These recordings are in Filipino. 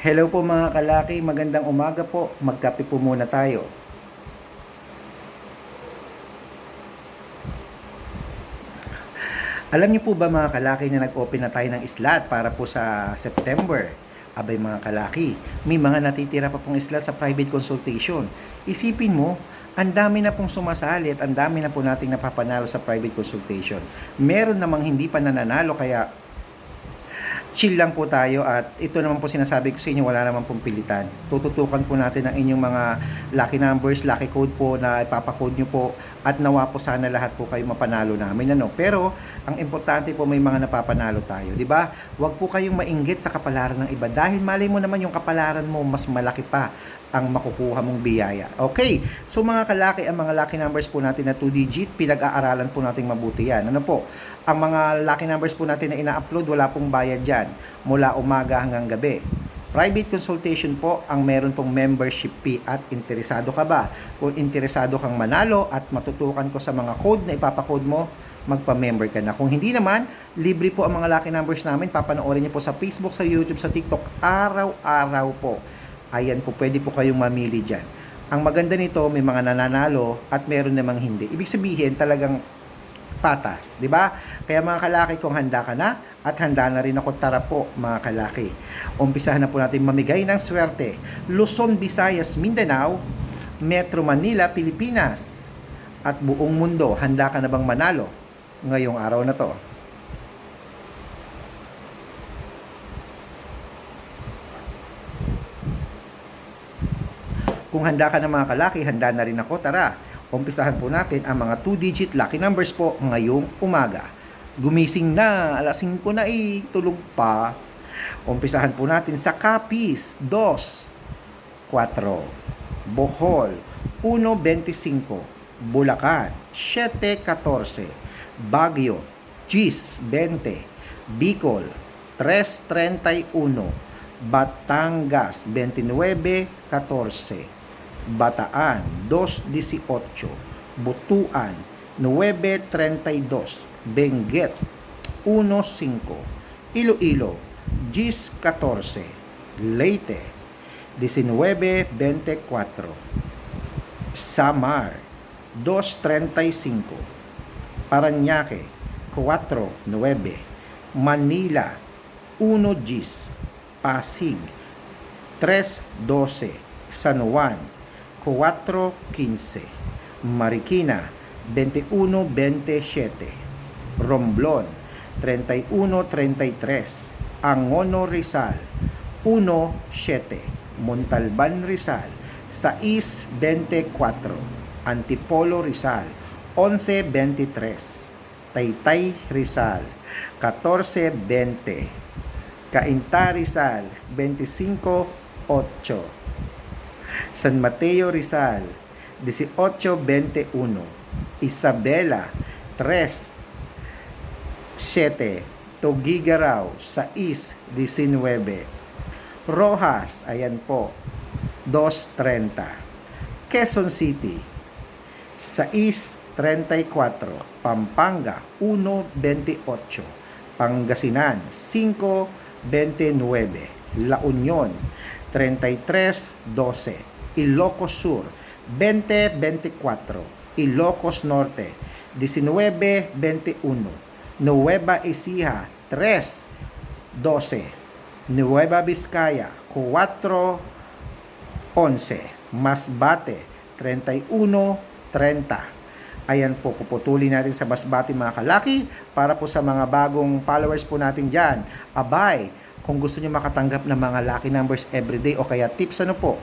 Hello po mga kalaki, magandang umaga po. Magkape po muna tayo. Alam niyo po ba mga kalaki na nag-open na tayo ng islat para po sa September? Abay mga kalaki, may mga natitira pa pong islat sa private consultation. Isipin mo, ang dami na pong sumasali at ang dami na po nating napapanalo sa private consultation. Meron namang hindi pa nananalo kaya chill lang po tayo at ito naman po sinasabi ko sa inyo wala naman pong pilitan. Tututukan po natin ang inyong mga lucky numbers, lucky code po na ipapakode nyo po at nawa po sana lahat po kayo mapanalo namin ano. Pero ang importante po may mga napapanalo tayo, di ba? Huwag po kayong mainggit sa kapalaran ng iba dahil malay mo naman yung kapalaran mo mas malaki pa ang makukuha mong biyaya. Okay, so mga kalaki, ang mga lucky numbers po natin na 2 digit, pinag-aaralan po nating mabuti yan. Ano po? Ang mga lucky numbers po natin na ina-upload, wala pong bayad dyan. Mula umaga hanggang gabi. Private consultation po ang meron pong membership fee at interesado ka ba? Kung interesado kang manalo at matutukan ko sa mga code na ipapakode mo, magpa-member ka na. Kung hindi naman, libre po ang mga lucky numbers namin. Papanoorin niyo po sa Facebook, sa YouTube, sa TikTok, araw-araw po. Ayan po, pwede po kayong mamili dyan. Ang maganda nito, may mga nananalo at meron namang hindi. Ibig sabihin, talagang patas, di ba? Kaya mga kalaki, kung handa ka na, at handa na rin ako, tara po mga kalaki. Umpisahan na po natin mamigay ng swerte. Luzon, Visayas, Mindanao, Metro Manila, Pilipinas, at buong mundo, handa ka na bang manalo ngayong araw na to? Kung handa ka na mga kalaki, handa na rin ako. Tara, umpisahan po natin ang mga 2-digit lucky numbers po ngayong umaga. Gumising na, alas 5 na eh, tulog pa. Umpisahan po natin sa Capiz, 2, 4, Bohol, 1.25, Bulacan, 7.14, Baguio, Gis, 20, Bicol, 3.31, Batangas, 29.14, Bataan 2.18, Butuan 9.32, Benguet 1.5, Iloilo 10.14, Leyte 19.24, Samar 2.35, Paranaque 4.9, Manila 1.10, Pasig 3.12, San Juan 4.15, Marikina 21.27, Romblon 31.33, Angono Rizal 1.7, Montalban Rizal 6.24, Antipolo Rizal 11.23, Taytay Rizal 14.20, Cainta Rizal 25.8, San Mateo Rizal 18.21 Isabela 3 7 Tugigaraw 6.19 Rojas, ayan po 2.30 Quezon City 6.34 Pampanga 1.28 Pangasinan 5.29 La Union 33.12 Ilocos Sur 20.24 Ilocos Norte 19.21 Nueva Ecija 3.12 Nueva Vizcaya 4.11 Masbate 31.30 Ayan po, puputulin natin sa Masbate mga kalaki para po sa mga bagong followers po natin dyan. Abay, kung gusto niyo makatanggap ng mga lucky numbers everyday o kaya tips ano po,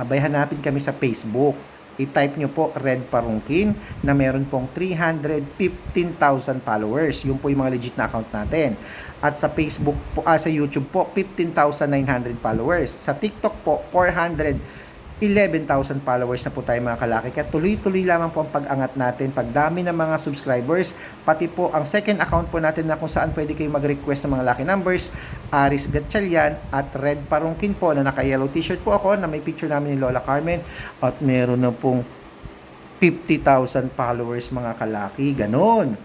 abay hanapin kami sa Facebook. I-type nyo po Red Parungkin na meron pong 315,000 followers. Yun po yung mga legit na account natin. At sa Facebook po, ah, sa YouTube po, 15,900 followers. Sa TikTok po, 400 11,000 followers na po tayo mga kalaki. Kaya tuloy-tuloy lamang po ang pag-angat natin. Pagdami ng mga subscribers, pati po ang second account po natin na kung saan pwede kayo mag-request ng mga lucky numbers, Aris Gatchalian at Red Parungkin po na naka-yellow t-shirt po ako na may picture namin ni Lola Carmen at meron na pong 50,000 followers mga kalaki. Ganon.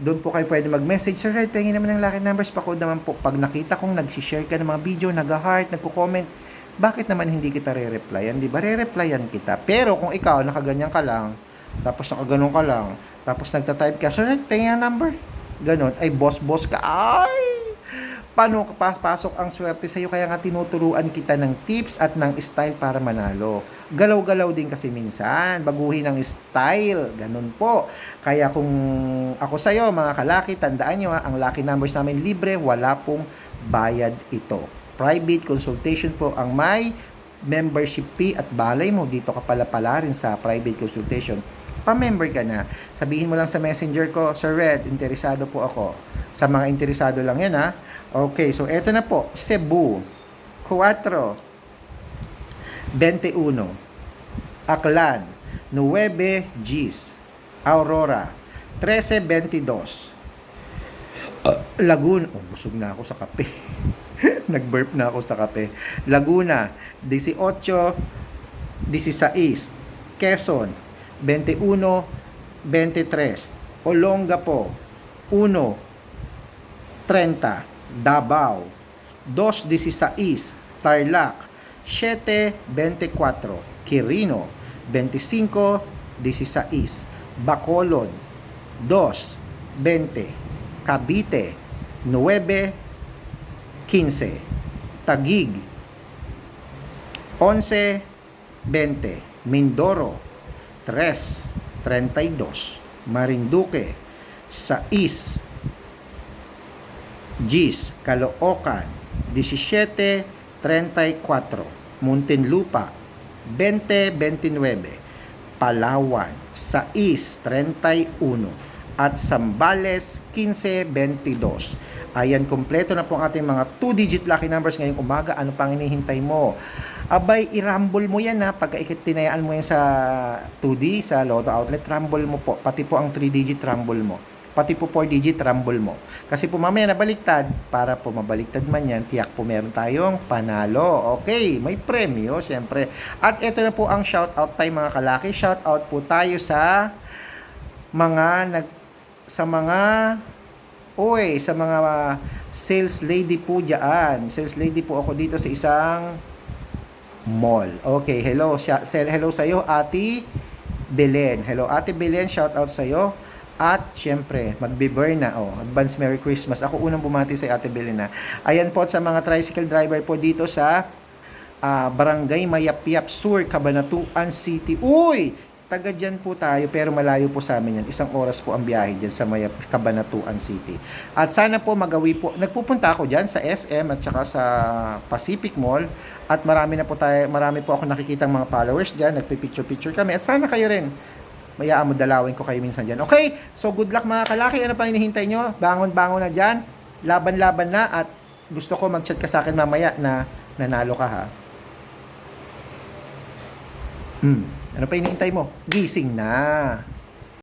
Doon po kayo pwede mag-message. Sir Red, pengen naman ng lucky numbers. Pakod naman po. Pag nakita kong nag-share ka ng mga video, nag-heart, nagko-comment, bakit naman hindi kita re-replyan? Di ba? Re-replyan kita. Pero kung ikaw, nakaganyan ka lang, tapos nakaganon ka lang, tapos nagta-type ka, pengen ng number. Ganon. Ay, boss-boss ka. Ay! Paano pasok ang swerte sa'yo? Kaya nga tinuturuan kita ng tips at ng style para manalo. Galaw-galaw din kasi minsan. Baguhin ang style. Ganun po. Kaya kung ako sa'yo, mga kalaki, tandaan nyo ha, ang lucky numbers namin libre, wala pong bayad ito. Private consultation po ang may membership fee at balay mo. Dito ka pala pala rin sa private consultation. Pa-member ka na. Sabihin mo lang sa messenger ko, Sir Red, interesado po ako. Sa mga interesado lang yan ha. Okay, so eto na po. Cebu. 4. 21. Aklan. 9 Gs. Aurora. 13.22. Laguna. Oh, busog na ako sa kape. Nag-burp na ako sa kape. Laguna. 18. 16. Quezon. 21. 23. Olongapo. 1. 30. Davao, 2.16, Tarlac, 7.24, Quirino, 25.16, Bacolod, 2.20, Cavite, 9.15, Tagig, 11.20, Mindoro, 3.32, Marinduque, 6, Gis, Caloocan, 17.34, Muntinlupa, 20.29, Palawan, 6.31, at Sambales, 15.22. Ayan, kompleto na po ang ating mga 2-digit lucky numbers ngayong umaga. Ano pang hinihintay mo? Abay, i-rumble mo yan ha. Pagka tinayaan mo yan sa 2D, sa Lotto Outlet, rumble mo po. Pati po ang 3-digit rumble mo pati po 4-digit rumble mo. Kasi po mamaya nabaliktad, para po mabaliktad man yan, tiyak po meron tayong panalo. Okay, may premyo, siyempre. At ito na po ang shoutout tayo mga kalaki. Shoutout po tayo sa mga nag sa mga oy, sa mga sales lady po diyan. Sales lady po ako dito sa isang mall. Okay, hello. Hello sa iyo, Ate Belen. Hello, Ate Belen, shout out sa iyo. At syempre, magbe-burn na. Oh, advance Merry Christmas. Ako unang bumati sa Ate Belina. Ayan po sa mga tricycle driver po dito sa uh, Barangay Mayapyap Sur, Cabanatuan City. Uy! Taga dyan po tayo pero malayo po sa amin yan. Isang oras po ang biyahe dyan sa Mayap, Cabanatuan City. At sana po magawi po. Nagpupunta ako dyan sa SM at saka sa Pacific Mall. At marami na po tayo, marami po ako nakikitang mga followers dyan. Nagpipicture-picture kami. At sana kayo rin Mayaan mo dalawin ko kayo minsan dyan. Okay, so good luck mga kalaki. Ano pa hinihintay nyo? Bangon-bangon na dyan. Laban-laban na at gusto ko mag-chat ka sa akin mamaya na nanalo ka ha. Hmm. Ano pa hinihintay mo? Gising na.